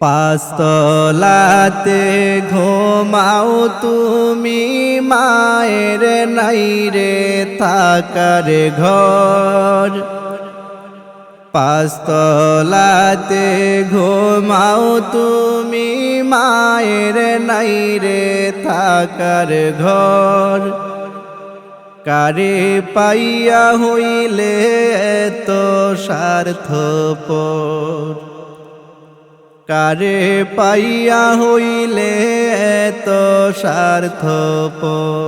পাঁচতলাতে ঘুমাও তুমি মায়ের নাই রে থাকার ঘর। পাঁচতলাতে ঘুমাও তুমি মায়ের নাই রে থাকার ঘর। কারে পাইয়া হইলে এত স্বার্থপর। কারে পাইয়া হইলে এত স্বার্থপর।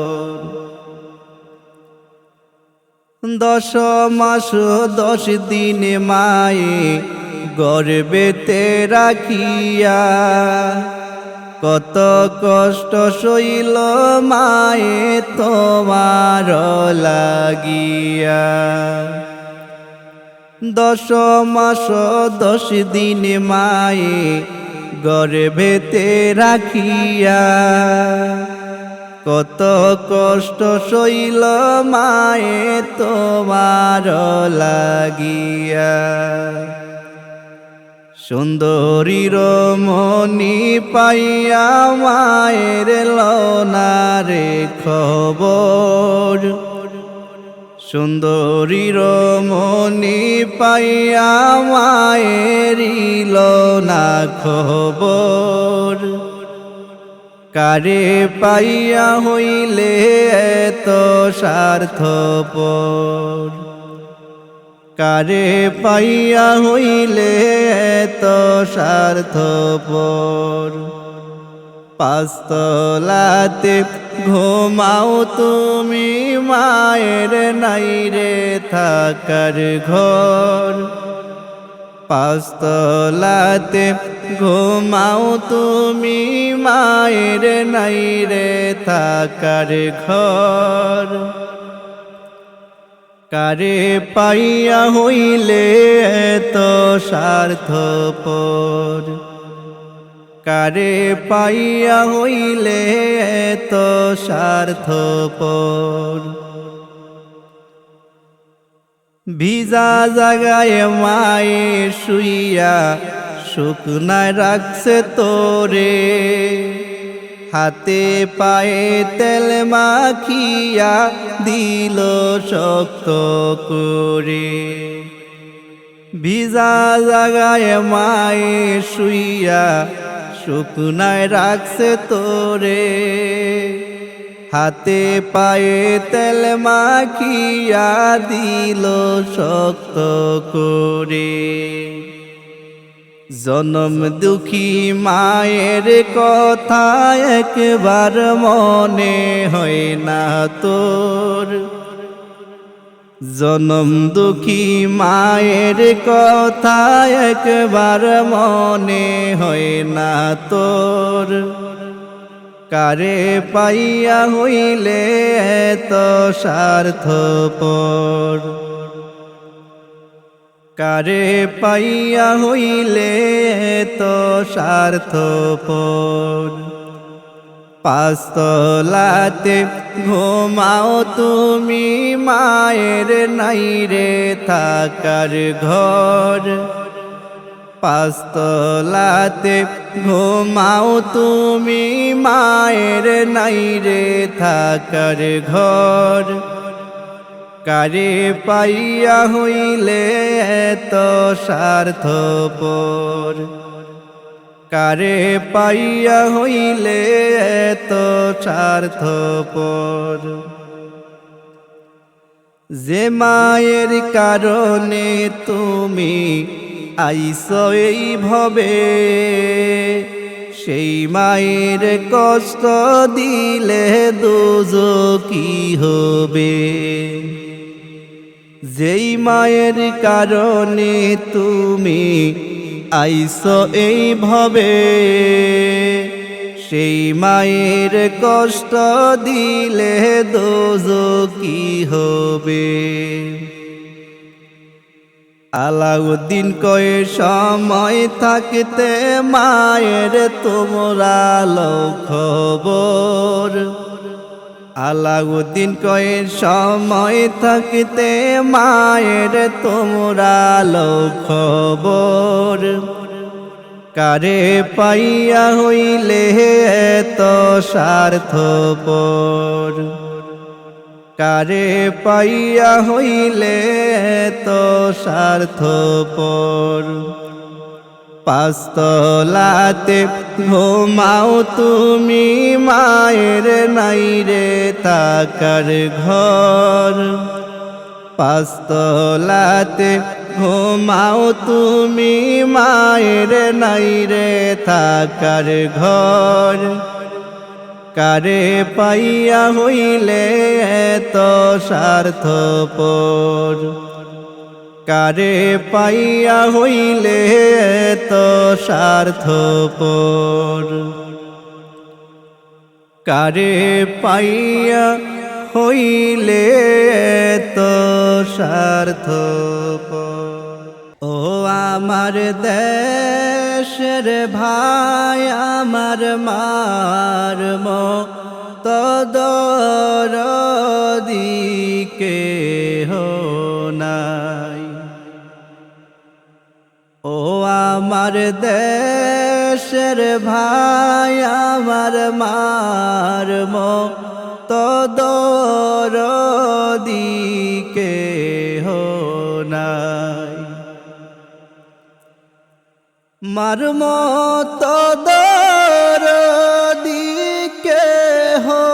দশ মাস, দশ দিন মায়ে গর্বেতে রাখিয়া কত কষ্ট সইল মায়ে তোমার লাগিয়া। দশ মাস দশ দিন মায়ে গর্ভেতে রাখিয়া। কত কষ্ট সইল মায়ে তোমার লাগিয়া। সুন্দরীর মনি পাইয়া মায়ের লনারে খবর সুন্দরীর মনি পাইয়া মায়ের না খবর কারে পাইয়া হইলে এত স্বার্থপর। কারে পাইয়া হইলে এত স্বার্থপর। পাঁচতলাতে ঘুমাও তুমি মায়ের নাই রে থাকার ঘর। পাস্তলাতে ঘুমাও তুমি মায়ের নাই রে থাকার ঘর। কারে পাইয়া হইলে এত স্বার্থপর। কারে পাইয়া হইলে এত স্বার্থপর। ভিজা জাগায় মায়ে শুইয়া শুকনায় রাখছে তোরে। হাতে পায়ে তেল মাখিয়া দিল শক্ত করে। ভিজা জাগায় মায়ে শুইয়া শুকনায় রাখছে তোরে। হাতে পায়ে তেল মাখিয়া দিল শক্ত করে। জনম দুঃখী মায়ের কথা একবার মনে হয় না তোর। জনম দুঃখী মায়ের কথা একবার মনে হয় না তোর। কারে পাইয়া হইলে এত স্বার্থপর। কারে পাইয়া হইলে এত স্বার্থপর। পাঁচতলাতে ঘুমাও তুমি মায়ের নাই রে থাকার ঘর। পাস্তলাতে ঘুমাও তুমি মায়ের নাই রে থাকার ঘর। কারে পাইয়া হইলে এত স্বার্থপর। কারে পাইয়া হইলে তো এত স্বার্থপর। যে মায়ের কারণে তুমি আইস এই ভবে, সেই মায়ের কষ্ট দিলে দুজো কি হবে। যেই মায়ের কারণে তুমি আইস এই ভবে, সেই মায়ের কষ্ট দিলে দোজো কি হবে? আলাউদ্দিন কয়ে সময় থাকতে মায়ের তোমরা খবর আলাউদ্দিন কয়ের সময় থাকতে মায়ের তোমরা খবর। কারে পাইয়া হইলে এত স্বার্থপর? কারে পাইয়া হইলে এত স্বার্থপর? পাস্তলাতে ঘুমাও তুমি মায়ের নাই রে তাকার ঘর। পাস্তলাতে ঘুমাও তুমি মায়ের নাই রে থাকার ঘর। কারে পাইয়া হইলে এত স্বার্থপর। কারে পাইয়া হইলে এত স্বার্থপর। কারে পাইয়া হইলে তো স্বার্থ ও আমার দেশের ভাই, আমার মার তদর দিকে হো নাই। আমার দেশের ভাই আমার মার তদর দিকে নাই। মারম তদর দিকে হো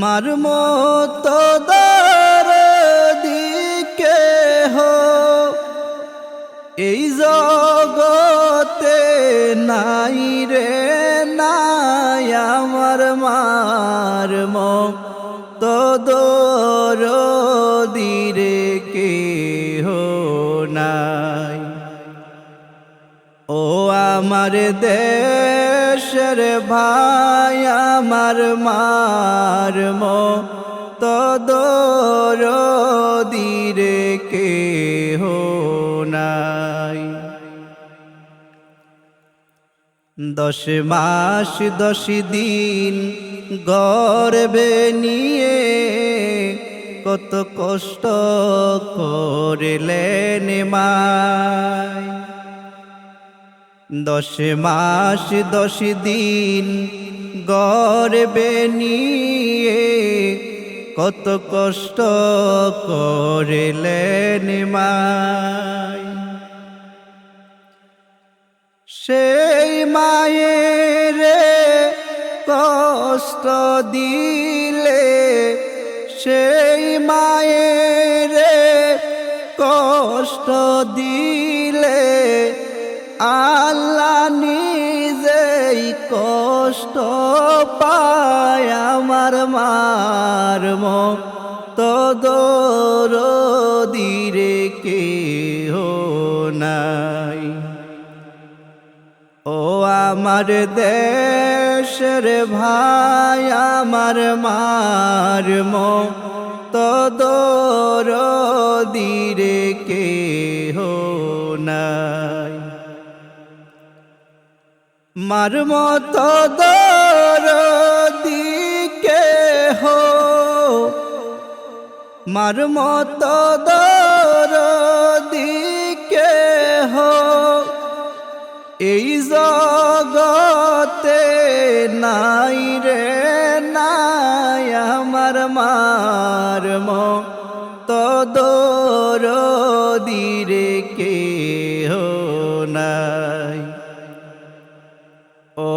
মারম তদর তদর দিরে কে হো নাই। ও আমার দেশের ভাই, আমার মার তদর দিরে কে হো নাই। দশ মাস দশ দিন গর্বে নিয়ে কত কষ্ট করলেন মায় দশ মাস, দশ দিন গর্বে নিয়ে কত কষ্ট করলেন মায় সেই মায়ের কষ্ট দিলে সেই মায়ের কষ্ট দিলে আল্লাহ নিজেই কষ্ট পায় আমার মার তদর দিরে কে হো নাই। ও আমার দেশের ভাই, আমার মার তদর দিরে কে হো নাই। মার তদর দিকে হো মার তদর দিকে হো এই জগতে নাই রে, নাই আমার মার তদর দিরে কে হো নাই। ও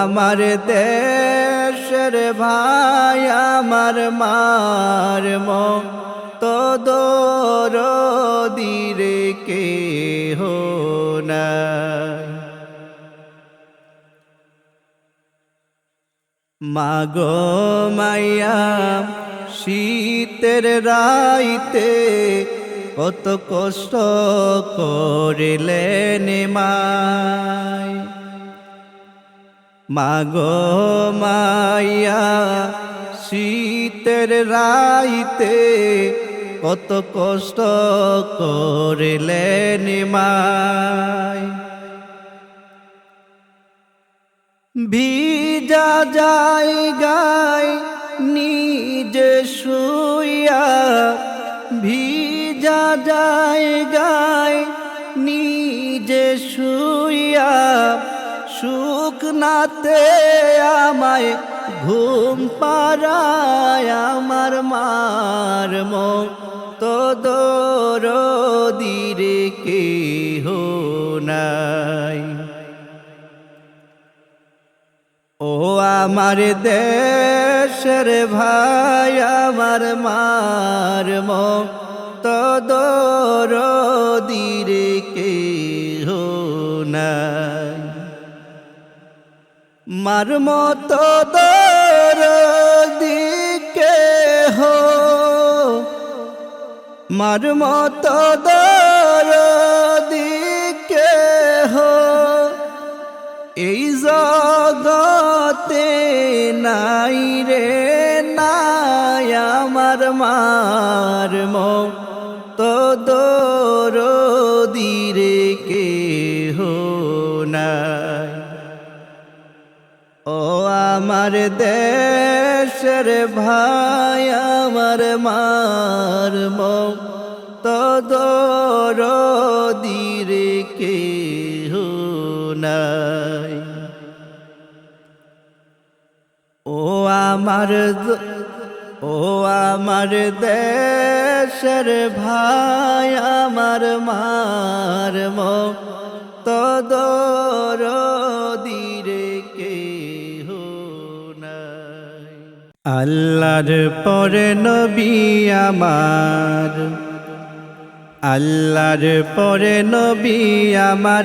আমার দেশের ভাই, আমার মার তদর দিরে কে হো নাই। মাগো মাইয়া, শীতের রাইতে কত কষ্ট করিলেন মায় মাগো মাইয়া, শীতের রাইতে কত কষ্ট করিলেন মায় ভিজা জায়গায় নিজে শুইয়া ভিজা জায়গায় নিজে শুইয়া সুখ নাতে আমায় ঘুম পাড়ায় আমার মার তো দিরে কে হো নাই। ও আমার দেশের ভাই, আমার মার তো দোর কে হো নাই। মার মতো দোর দিকে হো মার মতো এই জগতে নাই রে, নাই আমার মার তো দোর দিরে কে হো নাই। ও আমার দেশের ভাই, আমার মার তো দোর দিরে কে নাই। ও আমার ও আমার দেশের ভাই, আমার মার তো দোর কে আল্লাহর পরে নবী আমার, আল্লাহর পরে নবী আমার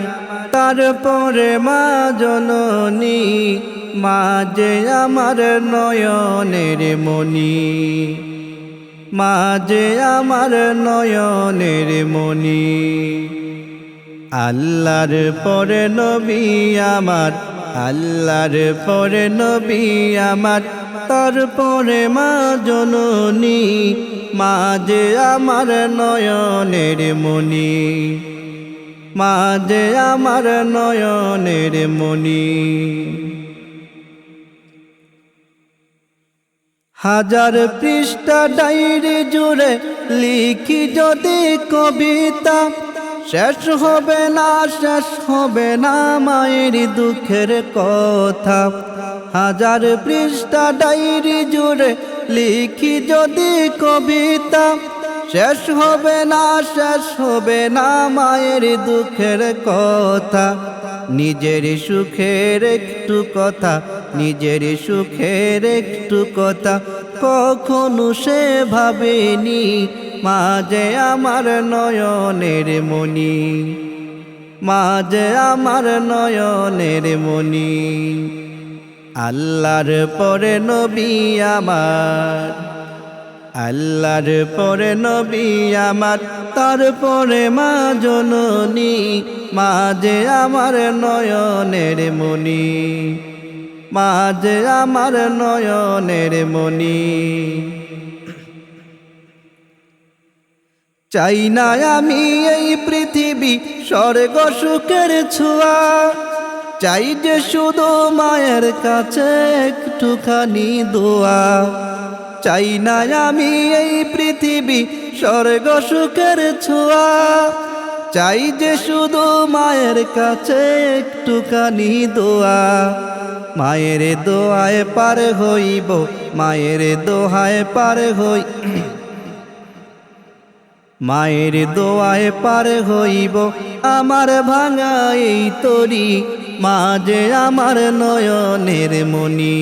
তারপরে মা জননী যে আমার নয়নের মণি, মা যে আমার নয়নের মণি। আল্লাহর পরে নবী আমার, আল্লাহর পরে নবী আমার তারপরে মা জননী যে আমার নয়নের মণি। মা যে আমার নয়নের মণি। হাজার পৃষ্ঠা ডায়েরি জুড়ে লিখি যদি কবিতা, শেষ হবে না, শেষ হবে না মায়ের দুঃখের কথা। হাজার পৃষ্ঠা ডায়েরি জুড়ে লিখি যদি কবিতা শেষ হবে না, শেষ হবে না মায়ের দুঃখের কথা। নিজের সুখের একটু কথা, নিজের সুখের একটু কথা। কখনো সে ভাবেনি, মা যে আমার নয়নের মণি। মা যে আমার নয়নের মণি। আল্লাহর পরে নবী আমার। আল্লাহর পরে নবী আমার, তারপরে মা জননী, মা যে আমার নয়নের মণি, মা যে আমার নয়নের মণি। চাই না আমি এই পৃথিবী স্বর্গ সুখের ছোঁয়া, চাই যে শুধু মায়ের কাছে একটুখানি দোয়া। চাই না আমি এই পৃথিবী স্বর্গ সুখের ছোঁয়া। চাই যে শুধু মায়ের কাছে একটুখানি দোয়া। মায়ের দোয়ায় পার হইব, মায়ের দোহায় পার হই। মায়ের দোয়ায় পার হইব, আমার ভাঙা এই তরি। মা যে আমার নয়নের মণি।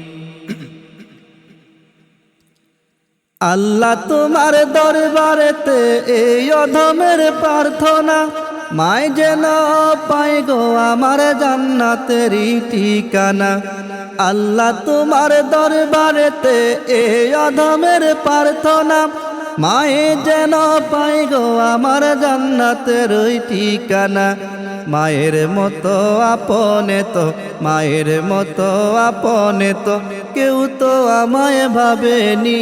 আল্লাহ তোমার দরবারেতে এই অধমের প্রার্থনা। মায় যেন পাই গো আমার জান্নাতেরই ঠিকানা। আল্লাহ তোমার দরবারেতে এই অধমের প্রার্থনা। মায়ে যেন পাই গো আমার জান্নাতের ঠিকানা। মায়ের মতো আপনে তো, মায়ের মতো আপনে তো, কেউ তো আমায় ভাবেনি।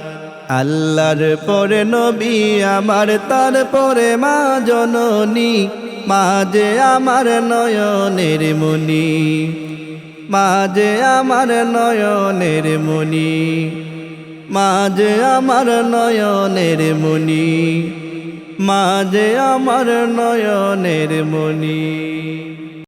আল্লাহর পরে নবী, আমার তারপরে মা জননী, মা যে আমার নয়নের মনি, মা যে আমার নয়নের মনি, মা যে আমার নয়নের মনি, মা যে আমার নয়নের মনি।